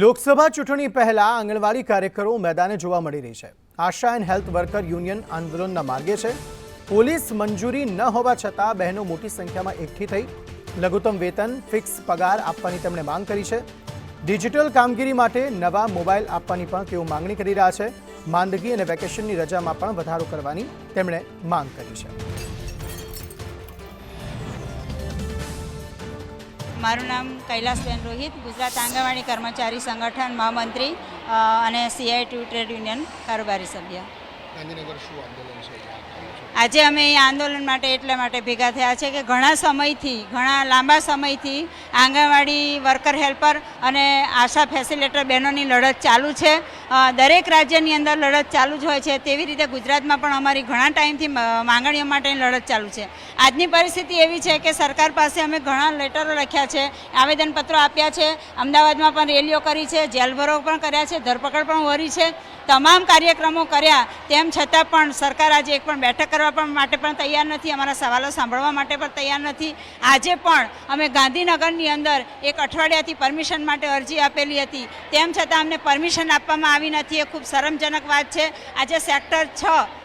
લોકસભા ચૂંટણી પહેલા આંગણવાડી કાર્યકરો મેદાને જોવા મળી રહી છે. ASHA and health worker union આંદોલનના માર્ગે છે. પોલીસ મંજૂરી ન હોવા છતાં બહેનો મોટી સંખ્યામાં એકઠી થઈ લઘુત્તમ વેતન, ફિક્સ પગાર આપવાની તેમણે માંગ કરી છે. ડિજિટલ કામગીરી માટે નવા મોબાઈલ આપવાની પણ તેઓ માંગણી કરી રહ્યા છે. માંદગી અને વેકેશનની રજામાં પણ વધારો કરવાની તેમણે માંગ કરી છે. મારું નામ કૈલાસબેન રોહિત, ગુજરાત આંગણવાડી કર્મચારી સંગઠન મહામંત્રી અને સીઆઈટી ટ્રેડ યુનિયન કારોબારી સભ્ય. આજે અમે એ આંદોલન માટે એટલા માટે ભેગા થયા છે કે ઘણા સમયથી, ઘણા લાંબા સમયથી આંગણવાડી વર્કર હેલ્પર અને આશા ફેસિલેટર બહેનોની લડત ચાલુ છે. દરેક રાજ્યની અંદર લડત ચાલુ જ હોય છે. તેવી રીતે ગુજરાતમાં પણ અમારી ઘણા ટાઈમથી માંગણીઓ માટેની લડત ચાલુ છે. આજની પરિસ્થિતિ એવી છે કે સરકાર પાસે અમે ઘણા લેટરો લખ્યા છે, આવેદનપત્રો આપ્યા છે, અમદાવાદમાં પણ રેલીઓ કરી છે, જેલભરો પણ કર્યા છે, ધરપકડ પણ વરી છે. તમામ કાર્યક્રમો કર્યા, તેમ છતાં પણ સરકાર આજે એક પણ બેઠક કરવા પણ માટે પણ તૈયાર નથી, અમારા સવાલો સાંભળવા માટે પણ તૈયાર નથી. આજે પણ અમે ગાંધીનગરની અંદર એક અઠવાડિયાથી પરમિશન માટે અરજી આપેલી હતી. તેમ છતાં અમને પરમિશન આપવામાં આવી નથી, એ ખૂબ શરમજનક વાત છે. આજે સેક્ટર છ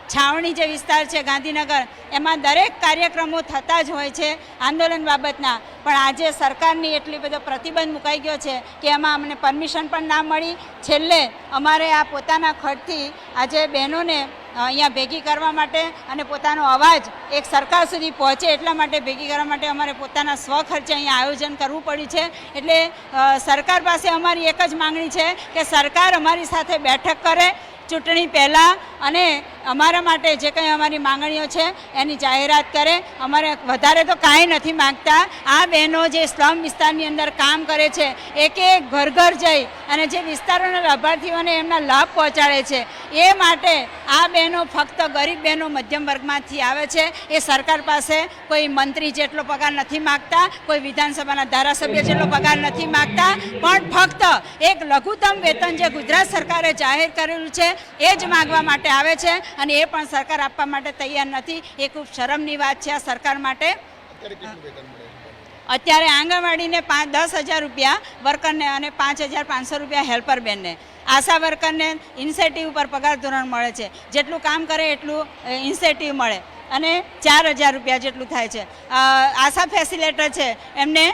છાવણી જે વિસ્તાર છે ગાંધીનગર, એમાં દરેક કાર્યક્રમો થતા જ હોય છે આંદોલન બાબતના. પણ આજે સરકારની એટલી બધો પ્રતિબંધ મુકાઈ ગયો છે કે એમાં અમને પરમિશન પણ ના મળી. છેલ્લે અમારે આ પોતાના ખર્ચથી આજે બહેનોને અહીંયા ભેગી કરવા માટે અને પોતાનો અવાજ એક સરકાર સુધી પહોંચે એટલા માટે ભેગી કરવા માટે અમારે પોતાના સ્વખર્ચે અહીંયા આયોજન કરવું પડ્યું છે. એટલે સરકાર પાસે અમારી એક જ માંગણી છે કે સરકાર અમારી સાથે બેઠક કરે. ચૂંટણી પહેલાં અને અમારા માટે જે કંઈ અમારી માંગણીઓ છે, એની જાહેરાત કરે. અમારે વધારે તો કાંઈ નથી માગતા. આ બહેનો જે સ્લમ વિસ્તારની અંદર કામ કરે છે, એક એક ઘર ઘર જઈ અને જે વિસ્તારોના લાભાર્થીઓને એમના લાભ પહોંચાડે છે, એ માટે આ બહેનો ફક્ત ગરીબ બહેનો મધ્યમ વર્ગમાંથી આવે છે. એ સરકાર પાસે કોઈ મંત્રી જેટલો પગાર નથી માગતા, કોઈ વિધાનસભાના ધારાસભ્ય જેટલો પગાર નથી માગતા, પણ ફક્ત એક લઘુત્તમ વેતન જે ગુજરાત સરકારે જાહેર કરેલું છે, એ જ માગવા માટે આવે છે અને એ પણ સરકાર આપવા માટે તૈયાર નથી. એ ખૂબ શરમની વાત છે આ સરકાર માટે. અત્યારે આંગણવાડીને પાંચ દસ હજાર રૂપિયા વર્કરને અને પાંચ હજાર પાંચસો રૂપિયા હેલ્પર બેનને. આશા વર્કરને ઇન્સેન્ટિવ પર પગાર ધોરણ મળે છે. જેટલું કામ કરે એટલું ઇન્સેન્ટિવ મળે. અને ચાર હજાર રૂપિયા જેટલું થાય છે. આશા ફેસિલેટર છે. એમને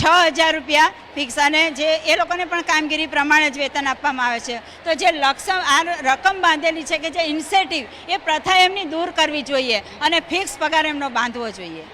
છ હજાર રૂપિયા ફિક્સ અને જે એ લોકોને પણ કામગીરી પ્રમાણે જ વેતન આપવામાં આવે છે. તો જે લક્ષ, આ રકમ બાંધેલી છે કે જે ઇન્સેન્ટિવ એ પ્રથા એમની દૂર કરવી જોઈએ અને ફિક્સ પગાર એમનો બાંધવો જોઈએ.